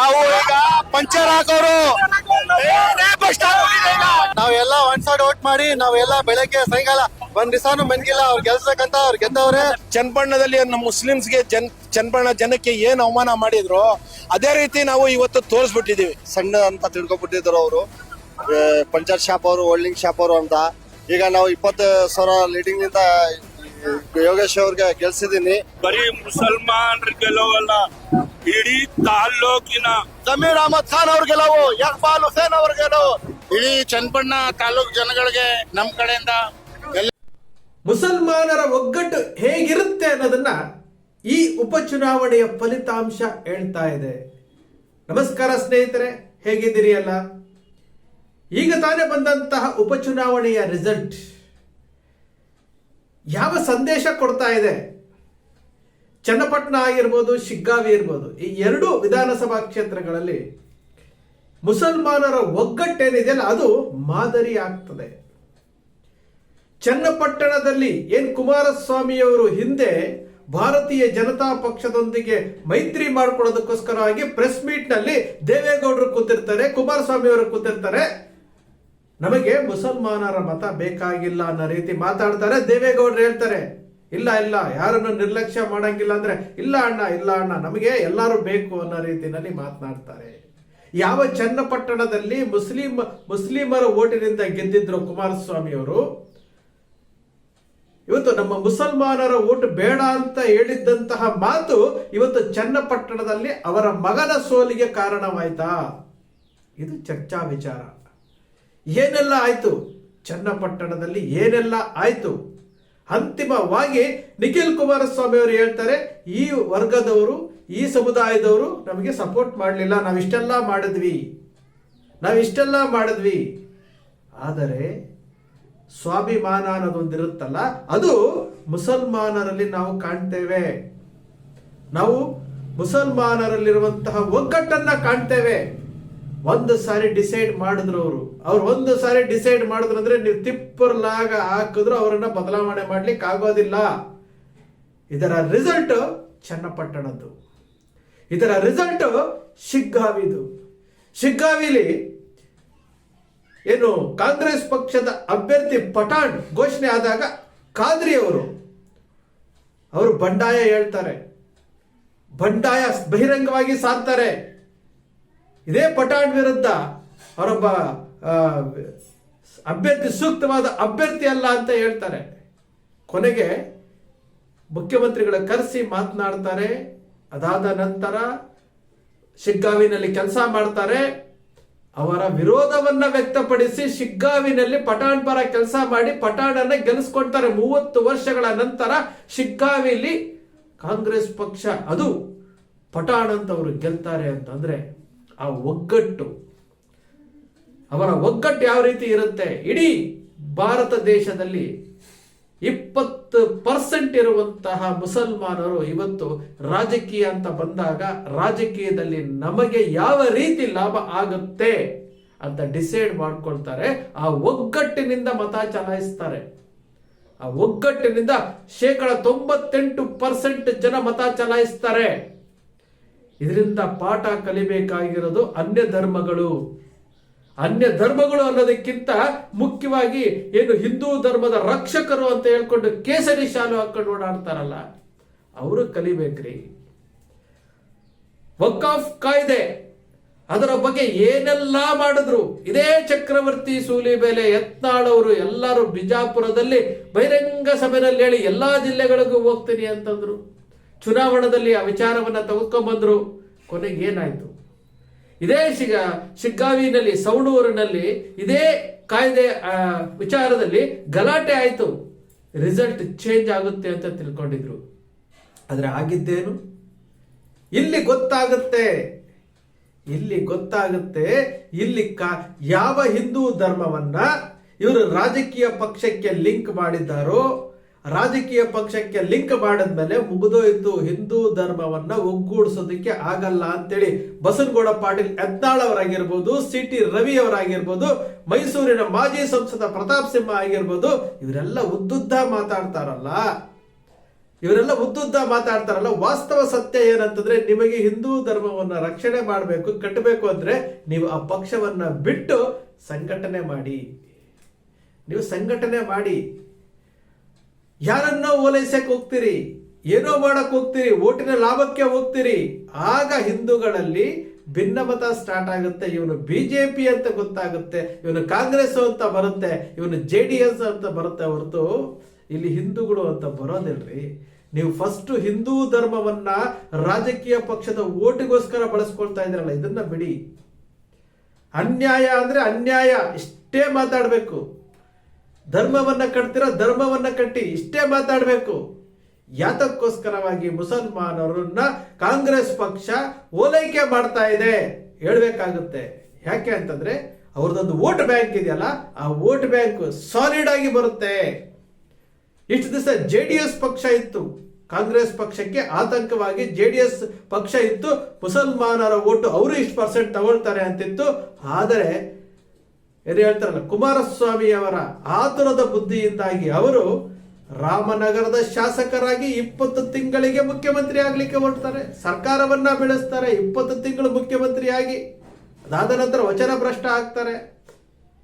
ನಾವು ಈಗ ಪಂಚರ್ ಹಾಕೋರು. ನಾವೆಲ್ಲ ಒನ್ ಸೈಡ್ ಓಟ್ ಮಾಡಿ ನಾವೆಲ್ಲ ಬೆಳಗ್ಗೆ ಸಾಯಂಕಾಲ ಒಂದ್ ದಿವಸನು ಮನ್ಗಿಲ್ಲ ಅವ್ರು ಗೆಲ್ಸಕ್ಕಂತ ಅವ್ರು ಗೆದ್ದವ್ರೆ. ಚನ್ನಪಣ್ಣದಲ್ಲಿ ನಮ್ಮ ಮುಸ್ಲಿಮ್ಸ್ಗೆ ಜನ್ ಚನ್ನಪಣ್ಣ ಜನಕ್ಕೆ ಏನ್ ಅವಮಾನ ಮಾಡಿದ್ರು ಅದೇ ರೀತಿ ನಾವು ಇವತ್ತು ತೋರಿಸ್ಬಿಟ್ಟಿದೀವಿ ಸಣ್ಣ ಅಂತ ತಿಳ್ಕೊಬಿಟ್ಟಿದ್ರು ಅವರು. ಪಂಚರ್ ಶಾಪ್ ಅವರು ಹೋಲ್ಡಿಂಗ್ ಶಾಪ್ ಅವರು ಅಂತ. ಈಗ ನಾವು ಇಪ್ಪತ್ತು ಸಾವಿರ ಲೀಡಿಂಗ್ನಿಂದ ಯೋಗೇಶ್ ಅವ್ರಿಗೆ ಗೆಲ್ಸಿದೀನಿ ಬರೀ ಮುಸಲ್ಮಾನರ ಗೆಲುವಲ್ಲ ಇಡೀ ತಾಲ್ಲೂಕಿನ ಜಮೀರ್ ಅಹಮದ್ ಖಾನ್ ಅವ್ರ ಗೆಲುವು ಯಕ್ಬಾಲ್ ಹುಸೇನ್ ಅವ್ರ ಗೆಲುವು ಇಡೀ ಚನ್ನಪಣ್ಣ ತಾಲೂಕ್ ಜನಗಳಿಗೆ ನಮ್ ಕಡೆಯಿಂದ ಮುಸಲ್ಮಾನರ ಒಗ್ಗಟ್ಟು ಹೇಗಿರುತ್ತೆ ಅನ್ನೋದನ್ನ ಈ ಉಪಚುನಾವಣೆಯ ಫಲಿತಾಂಶ ಹೇಳ್ತಾ ಇದೆ. ನಮಸ್ಕಾರ ಸ್ನೇಹಿತರೆ ಹೇಗಿದ್ದೀರಿ ಅಲ್ಲ ಈಗ ತಾನೇ ಬಂದಂತಹ ಉಪಚುನಾವಣೆಯ ರಿಸಲ್ಟ್ ಯಾವ ಸಂದೇಶ ಕೊಡ್ತಾ ಇದೆ? ಚನ್ನಪಟ್ಟಣ ಆಗಿರ್ಬೋದು, ಶಿಗ್ಗಾವಿ ಇರ್ಬೋದು ಈ ಎರಡೂ ವಿಧಾನಸಭಾ ಕ್ಷೇತ್ರಗಳಲ್ಲಿ ಮುಸಲ್ಮಾನರ ಒಗ್ಗಟ್ಟೇನಿದೆಯಲ್ಲ ಅದು ಮಾದರಿ ಆಗ್ತದೆ. ಚನ್ನಪಟ್ಟಣದಲ್ಲಿ ಏನ್ ಕುಮಾರಸ್ವಾಮಿಯವರು ಹಿಂದೆ ಭಾರತೀಯ ಜನತಾ ಪಕ್ಷದೊಂದಿಗೆ ಮೈತ್ರಿ ಮಾಡಿಕೊಳ್ಳೋದಕ್ಕೋಸ್ಕರವಾಗಿ ಪ್ರೆಸ್ ಮೀಟ್ನಲ್ಲಿ ದೇವೇಗೌಡರು ಕೂತಿರ್ತಾರೆ ಕುಮಾರಸ್ವಾಮಿ ಅವರು ಕೂತಿರ್ತಾರೆ. ನಮಗೆ ಮುಸಲ್ಮಾನರ ಮತ ಬೇಕಾಗಿಲ್ಲ ಅನ್ನೋ ರೀತಿ ಮಾತಾಡ್ತಾರೆ, ದೇವೇಗೌಡರು ಹೇಳ್ತಾರೆ, ಇಲ್ಲ ಇಲ್ಲ, ಯಾರನ್ನು ನಿರ್ಲಕ್ಷ್ಯ ಮಾಡಂಗಿಲ್ಲ ಅಂದ್ರೆ, ಇಲ್ಲ ಅಣ್ಣ ಇಲ್ಲ ಅಣ್ಣ, ನಮಗೆ ಎಲ್ಲರೂ ಬೇಕು ಅನ್ನೋ ರೀತಿನಲ್ಲಿ ಮಾತನಾಡ್ತಾರೆ. ಯಾವ ಚನ್ನಪಟ್ಟಣದಲ್ಲಿ ಮುಸ್ಲಿಂ, ಮುಸ್ಲಿಮರ ಓಟಿನಿಂದ ಗೆದ್ದಿದ್ರು ಕುಮಾರಸ್ವಾಮಿ ಅವರು? ಇವತ್ತು ನಮ್ಮ ಮುಸಲ್ಮಾನರ ಓಟ್ ಬೇಡ ಅಂತ ಹೇಳಿದ್ದಂತಹ ಮಾತು ಇವತ್ತು ಚನ್ನಪಟ್ಟಣದಲ್ಲಿ ಅವರ ಮಗನ ಸೋಲಿಗೆ ಕಾರಣವಾಯ್ತಾ? ಇದು ಚರ್ಚಾ ವಿಚಾರ. ಏನೆಲ್ಲ ಆಯಿತು? ಚನ್ನಪಟ್ಟಣದಲ್ಲಿ ಏನೆಲ್ಲ ಆಯಿತು? ಅಂತಿಮವಾಗಿ ನಿಖಿಲ್ ಕುಮಾರಸ್ವಾಮಿ ಅವರು ಹೇಳ್ತಾರೆ, ಈ ವರ್ಗದವರು, ಈ ಸಮುದಾಯದವರು ನಮಗೆ ಸಪೋರ್ಟ್ ಮಾಡಲಿಲ್ಲ. ನಾವಿಷ್ಟೆಲ್ಲ ಮಾಡಿದ್ವಿ. ನಾವಿಷ್ಟೆಲ್ಲ ಮಾಡಿದ್ವಿ. ಆದರೆ ಸ್ವಾಭಿಮಾನ ಅನ್ನೋದೊಂದಿರುತ್ತಲ್ಲ ಅದು ಮುಸಲ್ಮಾನರಲ್ಲಿ ನಾವು ಕಾಣ್ತೇವೆ. ನಾವು ಮುಸಲ್ಮಾನರಲ್ಲಿರುವಂತಹ ಒಗ್ಗಟ್ಟನ್ನ ಕಾಣ್ತೇವೆ. ಒಂದು ಸಾರಿ ಡಿಸೈಡ್ ಮಾಡಿದ್ರು ಅವರು. ಅವ್ರು ಒಂದು ಸಾರಿ ಡಿಸೈಡ್ ಮಾಡಿದ್ರು ಅಂದ್ರೆ ನೀವು ತಿಪ್ಪರ್ಲಾಗ ಹಾಕಿದ್ರು ಅವರನ್ನ ಬದಲಾವಣೆ ಮಾಡ್ಲಿಕ್ಕೆ ಆಗೋದಿಲ್ಲ. ಇದರ ರಿಸಲ್ಟ್ ಚನ್ನಪಟ್ಟಣದ್ದು. ಇದರ ರಿಸಲ್ಟ್ ಶಿಗ್ಗಾವಿದು. ಶಿಗ್ಗಾವಿಲಿ ಏನು ಕಾಂಗ್ರೆಸ್ ಪಕ್ಷದ ಅಭ್ಯರ್ಥಿ ಪಠಾಣ್ ಘೋಷಣೆ ಆದಾಗ ಖಾದ್ರಿ ಅವರು ಅವರು ಬಂಡಾಯ ಹೇಳ್ತಾರೆ. ಬಂಡಾಯ ಬಹಿರಂಗವಾಗಿ ಸಾರ್ತಾರೆ. ಇದೇ ಪಠಾಣ್ ವಿರುದ್ಧ ಅವರೊಬ್ಬ ಅಭ್ಯರ್ಥಿ, ಸೂಕ್ತವಾದ ಅಭ್ಯರ್ಥಿ ಅಲ್ಲ ಅಂತ ಹೇಳ್ತಾರೆ. ಕೊನೆಗೆ ಮುಖ್ಯಮಂತ್ರಿಗಳ ಕರೆಸಿ ಮಾತನಾಡ್ತಾರೆ. ಅದಾದ ನಂತರ ಶಿಗ್ಗಾವಿನಲ್ಲಿ ಕೆಲಸ ಮಾಡ್ತಾರೆ. ಅವರ ವಿರೋಧವನ್ನ ವ್ಯಕ್ತಪಡಿಸಿ ಶಿಗ್ಗಾವಿನಲ್ಲಿ ಪಠಾಣ್ ಪರ ಕೆಲಸ ಮಾಡಿ ಪಠಾಣನ್ನ ಗೆಲ್ಲಿಸ್ಕೊಳ್ತಾರೆ ಮೂವತ್ತು ವರ್ಷಗಳ ನಂತರ ಶಿಗ್ಗಾವಿಲಿ ಕಾಂಗ್ರೆಸ್ ಪಕ್ಷ, ಅದು ಪಠಾಣ್ ಅಂತ ಅವರು ಗೆಲ್ತಾರೆ ಅಂತಂದ್ರೆ ಆ ಒಗ್ಗಟ್ಟು. ಅವರ ಒಗ್ಗಟ್ಟು ಯಾವ ರೀತಿ ಇರುತ್ತೆ? ಇಡೀ ಭಾರತ ದೇಶದಲ್ಲಿ ಇಪ್ಪತ್ತು ಪರ್ಸೆಂಟ್ ಇರುವಂತಹ ಮುಸಲ್ಮಾನರು ಇವತ್ತು ರಾಜಕೀಯ ಅಂತ ಬಂದಾಗ ರಾಜಕೀಯದಲ್ಲಿ ನಮಗೆ ಯಾವ ರೀತಿ ಲಾಭ ಆಗುತ್ತೆ ಅಂತ ಡಿಸೈಡ್ ಮಾಡ್ಕೊಳ್ತಾರೆ. ಆ ಒಗ್ಗಟ್ಟಿನಿಂದ ಮತ ಚಲಾಯಿಸ್ತಾರೆ. ಆ ಒಗ್ಗಟ್ಟಿನಿಂದ ಶೇಕಡ ತೊಂಬತ್ತೆಂಟು ಪರ್ಸೆಂಟ್ ಜನ ಮತ ಚಲಾಯಿಸ್ತಾರೆ. ಇದರಿಂದ ಪಾಠ ಕಲಿಬೇಕಾಗಿರೋದು ಅನ್ಯ ಧರ್ಮಗಳು. ಅನ್ಯ ಧರ್ಮಗಳು ಅನ್ನೋದಕ್ಕಿಂತ ಮುಖ್ಯವಾಗಿ ಏನು ಹಿಂದೂ ಧರ್ಮದ ರಕ್ಷಕರು ಅಂತ ಹೇಳ್ಕೊಂಡು ಕೇಸರಿ ಶಾಲು ಹಾಕೊಂಡು ಓಡಾಡ್ತಾರಲ್ಲ, ಅವರು ಕಲಿಬೇಕ್ರಿ. ವಕ್ಕಾಫ್ ಕಾಯ್ದೆ. ಅದರ ಬಗ್ಗೆ ಏನೆಲ್ಲ ಮಾಡಿದ್ರು? ಇದೇ ಚಕ್ರವರ್ತಿ ಸೂಲಿಬೇಲೆ ಯತ್ನಾಳವರು ಎಲ್ಲರೂ ಬಿಜಾಪುರದಲ್ಲಿ ಬಹಿರಂಗ ಸಭೆಯಲ್ಲಿ ಹೇಳಿ ಎಲ್ಲಾ ಜಿಲ್ಲೆಗಳಿಗೂ ಹೋಗ್ತೀನಿ ಅಂತಂದ್ರು. ಚುನಾವಣೆಯಲ್ಲಿ ಆ ವಿಚಾರವನ್ನ ತೆಗೆದುಕೊಂಡ್ಬಂದ್ರು, ಕೊನೆಗೆ ಏನಾಯ್ತು? ಇದೇ ಶಿಗ, ಶಿಗ್ಗಾವಿನಲ್ಲಿ, ಸವಣೂರಿನಲ್ಲಿ ಇದೇ ಕಾಯ್ದೆ ವಿಚಾರದಲ್ಲಿ ಗಲಾಟೆ ಆಯಿತು. ರಿಸಲ್ಟ್ ಚೇಂಜ್ ಆಗುತ್ತೆ ಅಂತ ತಿಳ್ಕೊಂಡಿದ್ರು. ಆದರೆ ಆಗಿದ್ದೇನು? ಇಲ್ಲಿ ಗೊತ್ತಾಗುತ್ತೆ. ಇಲ್ಲಿ ಗೊತ್ತಾಗುತ್ತೆ, ಇಲ್ಲಿ ಕಾ, ಯಾವ ಹಿಂದೂ ಧರ್ಮವನ್ನ ಇವರು ರಾಜಕೀಯ ಪಕ್ಷಕ್ಕೆ ಲಿಂಕ್ ಮಾಡಿದ್ದಾರೋ ರಾಜಕೀಯ ಪಕ್ಷಕ್ಕೆ ಲಿಂಕ್ ಮಾಡಿದ್ಮೇಲೆ ಮುಗಿದೋಯ್ತು. ಹಿಂದೂ ಧರ್ಮವನ್ನ ಒಗ್ಗೂಡಿಸೋದಕ್ಕೆ ಆಗಲ್ಲ ಅಂತೇಳಿ ಬಸನಗೌಡ ಪಾಟೀಲ್ ಎದ್ದಾಳ್ ಅವರಾಗಿರ್ಬೋದು ಸಿ ಟಿ ರವಿ ಅವರಾಗಿರ್ಬೋದು, ಮೈಸೂರಿನ ಮಾಜಿ ಸಂಸದ ಪ್ರತಾಪ್ ಸಿಂಹ ಆಗಿರ್ಬೋದು, ಇವರೆಲ್ಲ ಉದ್ದುದ್ದ ಮಾತಾಡ್ತಾರಲ್ಲ. ಇವರೆಲ್ಲ ಉದ್ದುದ್ದ ಮಾತಾಡ್ತಾರಲ್ಲ. ವಾಸ್ತವ ಸತ್ಯ ಏನಂತಂದ್ರೆ ನಿಮಗೆ ಹಿಂದೂ ಧರ್ಮವನ್ನ ರಕ್ಷಣೆ ಮಾಡಬೇಕು, ಕಟ್ಟಬೇಕು ಅಂದ್ರೆ ನೀವು ಆ ಪಕ್ಷವನ್ನ ಬಿಟ್ಟು ಸಂಘಟನೆ ಮಾಡಿ. ನೀವು ಸಂಘಟನೆ ಮಾಡಿ. ಯಾರನ್ನೋ ಓಲೈಸಕ್ಕೆ ಹೋಗ್ತೀರಿ? ಏನೋ ಮಾಡಕ್ ಹೋಗ್ತೀರಿ? ಓಟಿನ ಲಾಭಕ್ಕೆ ಹೋಗ್ತೀರಿ? ಆಗ ಹಿಂದೂಗಳಲ್ಲಿ ಭಿನ್ನಮತ ಸ್ಟಾರ್ಟ್ ಆಗುತ್ತೆ. ಇವನು ಬಿಜೆಪಿ ಅಂತ ಗೊತ್ತಾಗುತ್ತೆ. ಇವನು ಕಾಂಗ್ರೆಸ್ ಅಂತ ಬರುತ್ತೆ. ಇವನು ಜೆ ಡಿ ಎಸ್ ಅಂತ ಬರುತ್ತೆ. ಹೊರತು ಇಲ್ಲಿ ಹಿಂದೂಗಳು ಅಂತ ಬರೋದಿಲ್ರಿ. ನೀವು ಫಸ್ಟ್ ಹಿಂದೂ ಧರ್ಮವನ್ನ ರಾಜಕೀಯ ಪಕ್ಷದ ಓಟಿಗೋಸ್ಕರ ಬಳಸ್ಕೊಳ್ತಾ ಇದ್ರಲ್ಲ ಇದನ್ನ ಬಿಡಿ. ಅನ್ಯಾಯ ಅಂದ್ರೆ ಅನ್ಯಾಯ. ಇಷ್ಟೇ ಮಾತಾಡಬೇಕು. ಧರ್ಮವನ್ನ ಕಟ್ತಿರೋ ಧರ್ಮವನ್ನ ಕಟ್ಟಿ ಇಷ್ಟೇ ಮಾತಾಡಬೇಕು. ಯಾತಕ್ಕೋಸ್ಕರವಾಗಿ ಮುಸಲ್ಮಾನರನ್ನ ಕಾಂಗ್ರೆಸ್ ಪಕ್ಷ ಓಲೈಕೆ ಮಾಡ್ತಾ ಇದೆ. ಹೇಳಬೇಕಾಗುತ್ತೆ. ಯಾಕೆ ಅಂತಂದ್ರೆ ಅವ್ರದ್ದೊಂದು ವೋಟ್ ಬ್ಯಾಂಕ್ ಇದೆಯಲ್ಲ, ಆ ವೋಟ್ ಬ್ಯಾಂಕ್ ಸಾಲಿಡ್ ಆಗಿ ಬರುತ್ತೆ. ಇಷ್ಟು ದಿವಸ ಜೆ ಡಿ ಎಸ್ ಪಕ್ಷ ಇತ್ತು. ಕಾಂಗ್ರೆಸ್ ಪಕ್ಷಕ್ಕೆ ಆತಂಕವಾಗಿ ಜೆ ಡಿ ಎಸ್ ಪಕ್ಷ ಇತ್ತು. ಮುಸಲ್ಮಾನರ ಓಟು ಅವರು ಇಷ್ಟು ಪರ್ಸೆಂಟ್ ತಗೊಳ್ತಾರೆ ಅಂತಿತ್ತು. ಆದರೆ ಏನು ಹೇಳ್ತಾರಲ್ಲ ಕುಮಾರಸ್ವಾಮಿ ಅವರ ಆತುರದ ಬುದ್ಧಿಯಿಂದಾಗಿ ಅವರು ರಾಮನಗರದ ಶಾಸಕರಾಗಿ ಇಪ್ಪತ್ತು ತಿಂಗಳಿಗೆ ಮುಖ್ಯಮಂತ್ರಿ ಆಗ್ಲಿಕ್ಕೆ ಹೊರಡ್ತಾರೆ. ಸರ್ಕಾರವನ್ನ ಬೆಳೆಸ್ತಾರೆ, ಇಪ್ಪತ್ತು ತಿಂಗಳು ಮುಖ್ಯಮಂತ್ರಿಯಾಗಿ. ಅದಾದ ನಂತರ ವಚನ ಭ್ರಷ್ಟ ಆಗ್ತಾರೆ.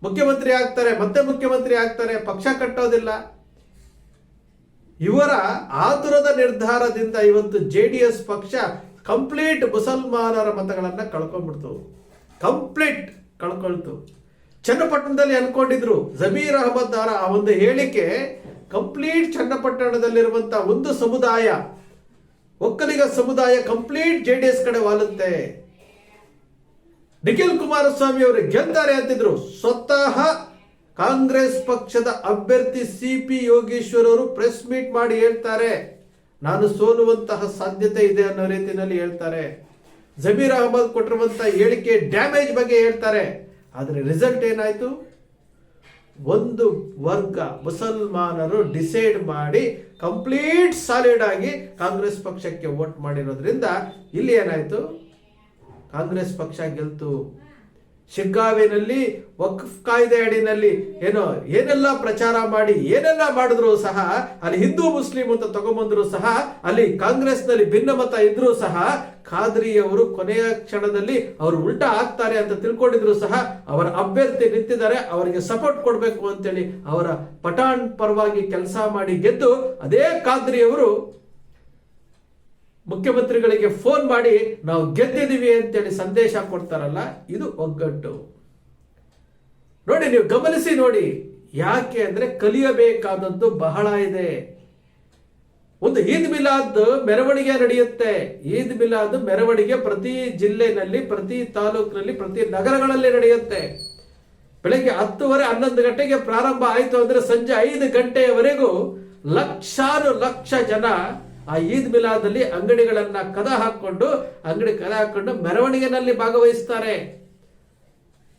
ಮುಖ್ಯಮಂತ್ರಿ ಆಗ್ತಾರೆ, ಮತ್ತೆ ಮುಖ್ಯಮಂತ್ರಿ ಆಗ್ತಾರೆ, ಪಕ್ಷ ಕಟ್ಟೋದಿಲ್ಲ. ಇವರ ಆತುರದ ನಿರ್ಧಾರದಿಂದ ಇವತ್ತು ಜೆ ಡಿ ಎಸ್ ಪಕ್ಷ ಕಂಪ್ಲೀಟ್ ಮುಸಲ್ಮಾನರ ಮತಗಳನ್ನ ಕಳ್ಕೊಂಡ್ಬಿಡ್ತು. ಕಂಪ್ಲೀಟ್ ಕಳ್ಕೊಳ್ತು. ಚನ್ನಪಟ್ಟಣದಲ್ಲಿ ಅನ್ಕೊಂಡಿದ್ರು. ಜಮೀರ್ ಅಹಮದ್ ಅವರ ಆ ಒಂದು ಹೇಳಿಕೆ ಕಂಪ್ಲೀಟ್ ಚನ್ನಪಟ್ಟಣದಲ್ಲಿರುವಂತ ಒಂದು ಸಮುದಾಯ. ಒಕ್ಕಲಿಗ ಸಮುದಾಯ ಕಂಪ್ಲೀಟ್ ಜೆ ಡಿ ಎಸ್ ಕಡೆ ವಾಲುತ್ತೆ. ನಿಖಿಲ್ ಕುಮಾರಸ್ವಾಮಿ ಅವರು ಗೆಲ್ತಾರೆ ಅಂತಿದ್ರು. ಸ್ವತಃ ಕಾಂಗ್ರೆಸ್ ಪಕ್ಷದ ಅಭ್ಯರ್ಥಿ ಸಿ ಪಿ ಯೋಗೇಶ್ವರ್ ಅವರು ಪ್ರೆಸ್ ಮೀಟ್ ಮಾಡಿ ಹೇಳ್ತಾರೆ. ನಾನು ಸೋಲುವಂತಹ ಸಾಧ್ಯತೆ ಇದೆ ಅನ್ನೋ ರೀತಿಯಲ್ಲಿ ಹೇಳ್ತಾರೆ. ಜಮೀರ್ ಅಹಮದ್ ಕೊಟ್ಟಿರುವಂತಹ ಹೇಳಿಕೆ ಡ್ಯಾಮೇಜ್ ಬಗ್ಗೆ ಹೇಳ್ತಾರೆ. ಆದರೆ ರಿಸಲ್ಟ್ ಏನಾಯಿತು? ಒಂದು ವರ್ಗ ಮುಸಲ್ಮಾನರು ಡಿಸೈಡ್ ಮಾಡಿ ಕಂಪ್ಲೀಟ್ ಸಾಲಿಡ್ ಆಗಿ ಕಾಂಗ್ರೆಸ್ ಪಕ್ಷಕ್ಕೆ ವೋಟ್ ಮಾಡಿರೋದ್ರಿಂದ ಇಲ್ಲಿ ಏನಾಯ್ತು? ಕಾಂಗ್ರೆಸ್ ಪಕ್ಷ ಗೆಲ್ತು. ಶಿಗ್ಗಾವಿನಲ್ಲಿ ವಕ್ಫ್ ಕಾಯ್ದೆ ಅಡಿನಲ್ಲಿ ಏನೋ ಏನೆಲ್ಲ ಪ್ರಚಾರ ಮಾಡಿ ಏನೆಲ್ಲ ಮಾಡಿದ್ರು ಸಹ, ಅಲ್ಲಿ ಹಿಂದೂ ಮುಸ್ಲಿಂ ಅಂತ ತಗೊಂಬಂದ್ರು ಸಹ, ಅಲ್ಲಿ ಕಾಂಗ್ರೆಸ್ನಲ್ಲಿ ಭಿನ್ನಮತ ಇದ್ರೂ ಸಹ, ಖಾದ್ರಿ ಅವರು ಕೊನೆಯ ಕ್ಷಣದಲ್ಲಿ ಅವರು ಉಲ್ಟಾ ಆಗ್ತಾರೆ ಅಂತ ತಿಳ್ಕೊಂಡಿದ್ರು ಸಹ, ಅವರ ಅಭ್ಯರ್ಥಿ ನಿಂತಿದ್ದಾರೆ, ಅವರಿಗೆ ಸಪೋರ್ಟ್ ಕೊಡಬೇಕು ಅಂತೇಳಿ ಅವರ ಪಠಾಣ್ ಪರವಾಗಿ ಕೆಲಸ ಮಾಡಿ ಗೆದ್ದು, ಅದೇ ಖಾದ್ರಿ ಅವರು ಮುಖ್ಯಮಂತ್ರಿಗಳಿಗೆ ಫೋನ್ ಮಾಡಿ ನಾವು ಗೆದ್ದಿದ್ದೀವಿ ಅಂತೇಳಿ ಸಂದೇಶ ಕೊಡ್ತಾರಲ್ಲ, ಇದು ಒಗ್ಗಟ್ಟು. ನೋಡಿ, ನೀವು ಗಮನಿಸಿ ನೋಡಿ, ಯಾಕೆ ಅಂದ್ರೆ ಕಲಿಯಬೇಕಾದದ್ದು ಬಹಳ ಇದೆ. ಒಂದು ಈದ್ ಮಿಲಾದ್ ಮೆರವಣಿಗೆ ನಡೆಯುತ್ತೆ. ಈದ್ ಮಿಲಾದ್ ಮೆರವಣಿಗೆ ಪ್ರತಿ ಜಿಲ್ಲೆನಲ್ಲಿ, ಪ್ರತಿ ತಾಲೂಕಿನಲ್ಲಿ, ಪ್ರತಿ ನಗರಗಳಲ್ಲಿ ನಡೆಯುತ್ತೆ. ಬೆಳಗ್ಗೆ ಹತ್ತುವರೆ ಹನ್ನೊಂದು ಗಂಟೆಗೆ ಪ್ರಾರಂಭ ಆಯಿತು ಅಂದ್ರೆ ಸಂಜೆ ಐದು ಗಂಟೆಯವರೆಗೂ ಲಕ್ಷಾರು ಲಕ್ಷ ಜನ ಆ ಈದ್ ಮಿಲಾದಲ್ಲಿ ಅಂಗಡಿಗಳನ್ನ ಕದ ಹಾಕೊಂಡು ಅಂಗಡಿ ಕದ ಹಾಕೊಂಡು ಮೆರವಣಿಗೆನಲ್ಲಿ ಭಾಗವಹಿಸ್ತಾರೆ.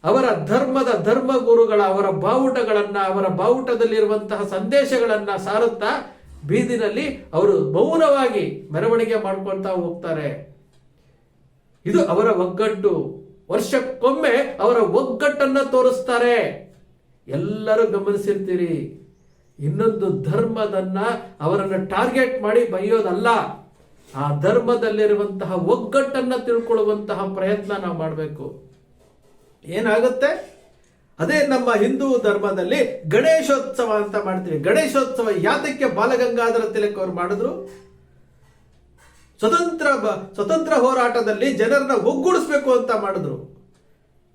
ಅವರ ಧರ್ಮದ ಧರ್ಮ ಗುರುಗಳ ಅವರ ಬಾವುಟಗಳನ್ನ, ಅವರ ಬಾವುಟದಲ್ಲಿರುವಂತಹ ಸಂದೇಶಗಳನ್ನ ಸಾರುತ್ತಾ ಬೀದಿನಲ್ಲಿ ಅವರು ಮೌನವಾಗಿ ಮೆರವಣಿಗೆ ಮಾಡ್ಕೊಳ್ತಾ ಹೋಗ್ತಾರೆ. ಇದು ಅವರ ಒಗ್ಗಟ್ಟು. ವರ್ಷಕ್ಕೊಮ್ಮೆ ಅವರ ಒಗ್ಗಟ್ಟನ್ನ ತೋರಿಸ್ತಾರೆ. ಎಲ್ಲರೂ ಗಮನಿಸಿರ್ತೀರಿ. ಇನ್ನೊಂದು ಧರ್ಮದನ್ನ ಅವರನ್ನು ಟಾರ್ಗೆಟ್ ಮಾಡಿ ಬೈಯೋದಲ್ಲ ಆ ಧರ್ಮದಲ್ಲಿರುವಂತಹ ಒಗ್ಗಟ್ಟನ್ನು ತಿಳ್ಕೊಳ್ಳುವಂತಹ ಪ್ರಯತ್ನ ನಾವು ಮಾಡಬೇಕು. ಏನಾಗುತ್ತೆ? ಅದೇ ನಮ್ಮ ಹಿಂದೂ ಧರ್ಮದಲ್ಲಿ ಗಣೇಶೋತ್ಸವ ಅಂತ ಮಾಡ್ತೀವಿ. ಗಣೇಶೋತ್ಸವ ಯಾತಕ್ಕೆ ಬಾಲಗಂಗಾಧರ ತಿಲಕ್ ಅವರು ಮಾಡಿದ್ರು? ಸ್ವತಂತ್ರ ಸ್ವತಂತ್ರ ಹೋರಾಟದಲ್ಲಿ ಜನರನ್ನ ಒಗ್ಗೂಡಿಸ್ಬೇಕು ಅಂತ ಮಾಡಿದ್ರು.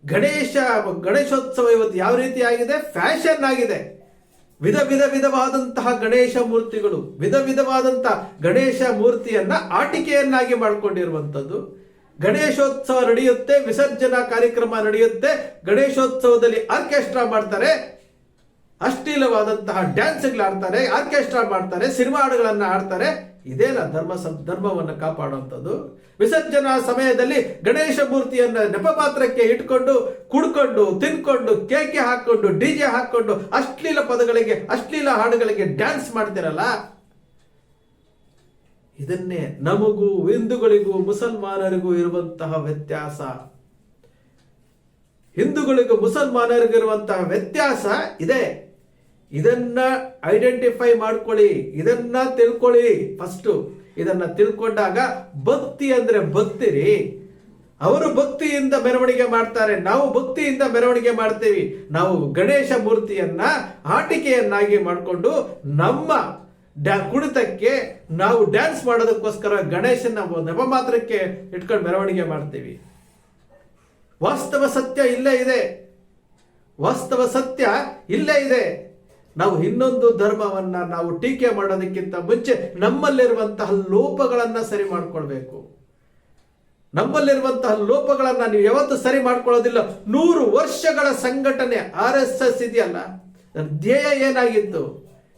ಗಣೇಶ, ಗಣೇಶೋತ್ಸವ ಇವತ್ತು ಯಾವ ರೀತಿ ಆಗಿದೆ? ಫ್ಯಾಷನ್ ಆಗಿದೆ. ವಿಧ ವಿಧ ವಿಧವಾದಂತಹ ಗಣೇಶ ಮೂರ್ತಿಗಳು, ವಿಧ ವಿಧವಾದಂತಹ ಗಣೇಶ ಮೂರ್ತಿಯನ್ನ ಆಟಿಕೆಯನ್ನಾಗಿ ಮಾಡಿಕೊಂಡಿರುವಂಥದ್ದು. ಗಣೇಶೋತ್ಸವ ನಡೆಯುತ್ತೆ, ವಿಸರ್ಜನಾ ಕಾರ್ಯಕ್ರಮ ನಡೆಯುತ್ತೆ, ಗಣೇಶೋತ್ಸವದಲ್ಲಿ ಆರ್ಕೆಸ್ಟ್ರಾ ಮಾಡ್ತಾರೆ. ಅಶ್ಲೀಲವಾದಂತಹ ಡ್ಯಾನ್ಸ್ಗಳು ಆಡ್ತಾರೆ, ಆರ್ಕೆಸ್ಟ್ರಾ ಮಾಡ್ತಾರೆ, ಸಿನಿಮಾ ಹಾಡುಗಳನ್ನು ಆಡ್ತಾರೆ ಇದೇನ ಧರ್ಮ ಧರ್ಮವನ್ನು ಕಾಪಾಡುವಂಥದ್ದು. ವಿಸರ್ಜನಾ ಸಮಯದಲ್ಲಿ ಗಣೇಶ ಮೂರ್ತಿಯನ್ನ ನೆಪಪಾತ್ರಕ್ಕೆ ಇಟ್ಕೊಂಡು, ಕುಡ್ಕೊಂಡು, ತಿನ್ಕೊಂಡು, ಕೇಕೆ ಹಾಕೊಂಡು ಡಿಜೆ ಹಾಕೊಂಡು, ಅಶ್ಲೀಲ ಪದಗಳಿಗೆ, ಅಶ್ಲೀಲ ಹಾಡುಗಳಿಗೆ ಡ್ಯಾನ್ಸ್ ಮಾಡ್ತಿರಲ್ಲ? ಇದನ್ನೇ ನಮಗೂ, ಹಿಂದೂಗಳಿಗೂ, ಮುಸಲ್ಮಾನರಿಗೂ ಇರುವಂತಹ ವ್ಯತ್ಯಾಸ. ಹಿಂದೂಗಳಿಗೂ, ಮುಸಲ್ಮಾನರಿಗೂ ಇರುವಂತಹ ವ್ಯತ್ಯಾಸ ಇದೆ. ಇದನ್ನ ಐಡೆಂಟಿಫೈ ಮಾಡ್ಕೊಳ್ಳಿ. ಇದನ್ನ ತಿಳ್ಕೊಳ್ಳಿ. ಫಸ್ಟ್ ಇದನ್ನ ತಿಳ್ಕೊಂಡಾಗ ಭಕ್ತಿ ಅಂದ್ರೆ ಭಕ್ತಿರಿ. ಅವರು ಭಕ್ತಿಯಿಂದ ಮೆರವಣಿಗೆ ಮಾಡ್ತಾರೆ. ನಾವು ಭಕ್ತಿಯಿಂದ ಮೆರವಣಿಗೆ ಮಾಡ್ತೀವಿ. ನಾವು ಗಣೇಶ ಮೂರ್ತಿಯನ್ನ ಆಟಿಕೆಯನ್ನಾಗಿ ಮಾಡಿಕೊಂಡು ನಮ್ಮ ಡ್ಯಾ ಕುಣಿತಕ್ಕೆ ನಾವು ಡ್ಯಾನ್ಸ್ ಮಾಡೋದಕ್ಕೋಸ್ಕರ ಗಣೇಶನ ನೆಪ ಮಾತ್ರಕ್ಕೆ ಇಟ್ಕೊಂಡು ಮೆರವಣಿಗೆ ಮಾಡ್ತೀವಿ. ವಾಸ್ತವ ಸತ್ಯ ಇಲ್ಲೇ ಇದೆ. ವಾಸ್ತವ ಸತ್ಯ ಇಲ್ಲೇ ಇದೆ. ನಾವು ಇನ್ನೊಂದು ಧರ್ಮವನ್ನ ನಾವು ಟೀಕೆ ಮಾಡೋದಕ್ಕಿಂತ ಮುಂಚೆ ನಮ್ಮಲ್ಲಿರುವಂತಹ ಲೋಪಗಳನ್ನ ಸರಿ ಮಾಡ್ಕೊಳ್ಬೇಕು. ನಮ್ಮಲ್ಲಿರುವಂತಹ ಲೋಪಗಳನ್ನ ನೀವು ಯಾವತ್ತು ಸರಿ ಮಾಡ್ಕೊಳ್ಳೋದಿಲ್ಲ. ನೂರು ವರ್ಷಗಳ ಸಂಘಟನೆ ಆರ್ ಎಸ್ ಎಸ್ ಇದೆಯಲ್ಲ ಧ್ಯೇಯ ಏನಾಗಿತ್ತು?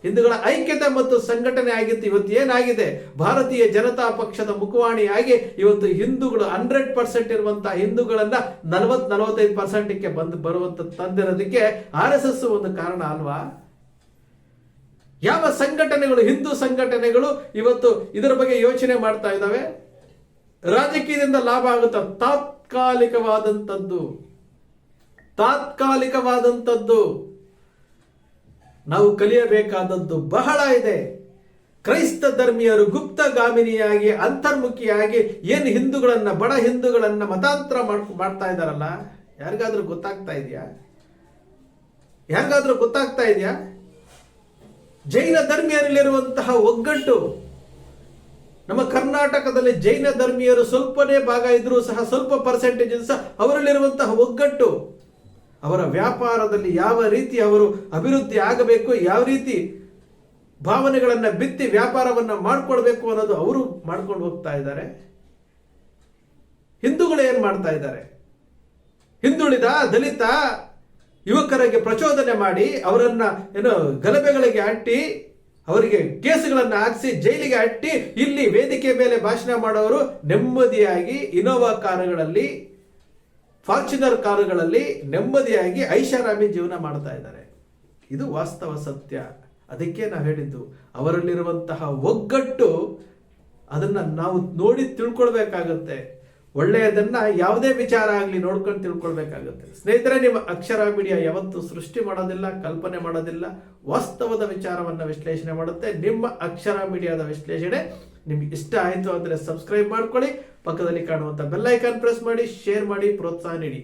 ಹಿಂದೂಗಳ ಐಕ್ಯತೆ ಮತ್ತು ಸಂಘಟನೆ ಆಗಿತ್ತು, ಇವತ್ತು ಏನಾಗಿದೆ? ಭಾರತೀಯ ಜನತಾ ಪಕ್ಷದ ಮುಖವಾಣಿಯಾಗಿ ಇವತ್ತು ಹಿಂದೂಗಳು ಹಂಡ್ರೆಡ್ ಪರ್ಸೆಂಟ್ ಇರುವಂತಹ ಹಿಂದೂಗಳನ್ನ ನಲವತ್ ನಲವತ್ತೈದು ಪರ್ಸೆಂಟ್ಗೆ ಬಂದು ಬರುವಂತ ತಂದಿರೋದಕ್ಕೆ ಆರ್ ಎಸ್ ಎಸ್ ಒಂದು ಕಾರಣ ಅಲ್ವಾ? ಯಾವ ಸಂಘಟನೆಗಳು, ಹಿಂದೂ ಸಂಘಟನೆಗಳು ಇವತ್ತು ಇದರ ಬಗ್ಗೆ ಯೋಚನೆ ಮಾಡ್ತಾ ಇದ್ದಾವೆ? ರಾಜಕೀಯದಿಂದ ಲಾಭ ಆಗುತ್ತ? ತಾತ್ಕಾಲಿಕವಾದಂಥದ್ದು. ತಾತ್ಕಾಲಿಕವಾದಂಥದ್ದು. ನಾವು ಕಲಿಯಬೇಕಾದದ್ದು ಬಹಳ ಇದೆ. ಕ್ರೈಸ್ತ ಧರ್ಮೀಯರು ಗುಪ್ತಗಾಮಿನಿಯಾಗಿ ಅಂತರ್ಮುಖಿಯಾಗಿ ಏನು ಹಿಂದೂಗಳನ್ನ, ಬಡ ಹಿಂದೂಗಳನ್ನ ಮತಾಂತರ ಮಾಡ್ ಮಾಡ್ತಾ ಇದ್ದಾರಲ್ಲ? ಯಾರಿಗಾದ್ರೂ ಗೊತ್ತಾಗ್ತಾ ಇದೆಯಾ? ಯಾರಿಗಾದ್ರೂ ಗೊತ್ತಾಗ್ತಾ ಇದೆಯಾ? ಜೈನ ಧರ್ಮೀಯರಲ್ಲಿರುವಂತಹ ಒಗ್ಗಟ್ಟು, ನಮ್ಮ ಕರ್ನಾಟಕದಲ್ಲಿ ಜೈನ ಧರ್ಮೀಯರು ಸ್ವಲ್ಪನೇ ಭಾಗ ಇದ್ರೂ ಸಹ ಸ್ವಲ್ಪ ಪರ್ಸೆಂಟೇಜ್ ಸಹ ಅವರಲ್ಲಿರುವಂತಹ ಒಗ್ಗಟ್ಟು, ಅವರ ವ್ಯಾಪಾರದಲ್ಲಿ ಯಾವ ರೀತಿ ಅವರು ಅಭಿವೃದ್ಧಿ ಆಗಬೇಕು, ಯಾವ ರೀತಿ ಭಾವನೆಗಳನ್ನು ಬಿತ್ತಿ ವ್ಯಾಪಾರವನ್ನ ಮಾಡ್ಕೊಳ್ಬೇಕು ಅನ್ನೋದು ಅವರು ಮಾಡ್ಕೊಂಡು ಹೋಗ್ತಾ ಇದ್ದಾರೆ. ಹಿಂದೂಗಳು ಏನ್ ಮಾಡ್ತಾ ಇದ್ದಾರೆ? ಹಿಂದುಳಿದ, ದಲಿತ ಯುವಕರಿಗೆ ಪ್ರಚೋದನೆ ಮಾಡಿ ಅವರನ್ನ ಏನು ಗಲಭೆಗಳಿಗೆ ಅಟ್ಟಿ, ಅವರಿಗೆ ಕೇಸುಗಳನ್ನು ಹಾಕಿಸಿ ಜೈಲಿಗೆ ಅಟ್ಟಿ, ಇಲ್ಲಿ ವೇದಿಕೆ ಮೇಲೆ ಭಾಷಣ ಮಾಡೋರು ನೆಮ್ಮದಿಯಾಗಿ ಇನೋವಾ ಕಾರುಗಳಲ್ಲಿ, ಫಾರ್ಚುನರ್ ಕಾರುಗಳಲ್ಲಿ ನೆಮ್ಮದಿಯಾಗಿ ಐಷಾರಾಮಿ ಜೀವನ ಮಾಡ್ತಾ ಇದ್ದಾರೆ. ಇದು ವಾಸ್ತವ ಸತ್ಯ. ಅದಕ್ಕೆ ನಾವು ಹೇಳಿದ್ದು, ಅವರಲ್ಲಿರುವಂತಹ ಒಗ್ಗಟ್ಟು ಅದನ್ನ ನಾವು ನೋಡಿ ತಿಳ್ಕೊಳ್ಬೇಕಾಗತ್ತೆ. ಒಳ್ಳೆಯದನ್ನ ಯಾವುದೇ ವಿಚಾರ ಆಗಲಿ ನೋಡ್ಕೊಂಡು ತಿಳ್ಕೊಳ್ಬೇಕಾಗುತ್ತೆ. ಸ್ನೇಹಿತರೆ, ನಿಮ್ಮ ಅಕ್ಷರ ಮೀಡಿಯಾ ಯಾವತ್ತು ಸೃಷ್ಟಿ ಮಾಡೋದಿಲ್ಲ, ಕಲ್ಪನೆ ಮಾಡೋದಿಲ್ಲ, ವಾಸ್ತವದ ವಿಚಾರವನ್ನ ವಿಶ್ಲೇಷಣೆ ಮಾಡುತ್ತೆ. ನಿಮ್ಮ ಅಕ್ಷರ ಮೀಡಿಯಾದ ವಿಶ್ಲೇಷಣೆ ನಿಮ್ಗೆ ಇಷ್ಟ ಆಯಿತು ಅಂದರೆ ಸಬ್ಸ್ಕ್ರೈಬ್ ಮಾಡ್ಕೊಳ್ಳಿ. ಪಕ್ಕದಲ್ಲಿ ಕಾಣುವಂಥ ಬೆಲ್ಲೈಕಾನ್ ಪ್ರೆಸ್ ಮಾಡಿ ಶೇರ್ ಮಾಡಿ, ಪ್ರೋತ್ಸಾಹ ನೀಡಿ.